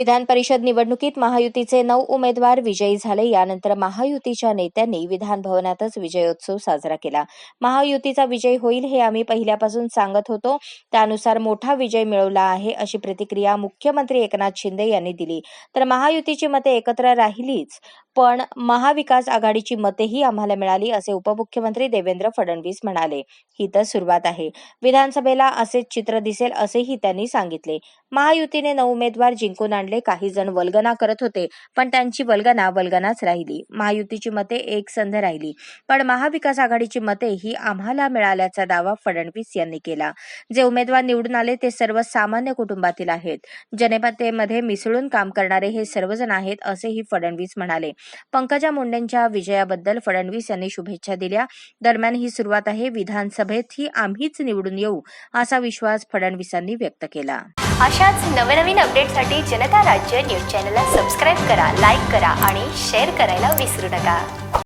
विधान परिषद निवडणुकीत महायुतीचे नऊ उमेदवार विजयी झाले. यानंतर महायुतीच्या नेत्यांनी विधान भवनातच विजयोत्सव साजरा केला. महायुतीचा विजय होईल हे आम्ही पहिल्यापासून सांगत होतो. त्यानुसार मोठा विजय मिळवला आहे अशी प्रतिक्रिया मुख्यमंत्री एकनाथ शिंदे यांनी दिली. तर महायुतीची मते एकत्र राहिलीच. पण महाविकास आघाडीची मतेही आम्हाला मिळाली असे उपमुख्यमंत्री देवेंद्र फडणवीस म्हणाले. ही तर सुरुवात आहे. विधानसभेला असेच चित्र दिसेल असेही त्यांनी सांगितले. महायुतीने नऊ उमेदवार जिंकून आणले काही जण वल्गना करत होते पण त्यांची वल्गना वल्गनाच राहिली. महायुतीची मते एक संध राहिली. पण महाविकास आघाडीची मते ही आम्हाला मिळाल्याचा दावा फडणवीस यांनी केला. जे उमेदवार निवडून आले ते सर्व सामान्य कुटुंबातील आहेत. जनतेमध्ये मिसळून काम करणारे हे सर्वजण आहेत असेही फडणवीस म्हणाले. पंकजा मुंडेंच्या विजयाबद्दल फडणवीस यांनी शुभेच्छा दिल्या. दरम्यान ही सुरुवात आहे विधानसभेतही आम्हीच निवडून येऊ असा विश्वास फडणवीसांनी व्यक्त केला. अशाच नवनवीन अपडेटसाठी जनता राज्य न्यूज चॅनलला सबस्क्राईब करा लाईक करा आणि शेअर करायला विसरू नका.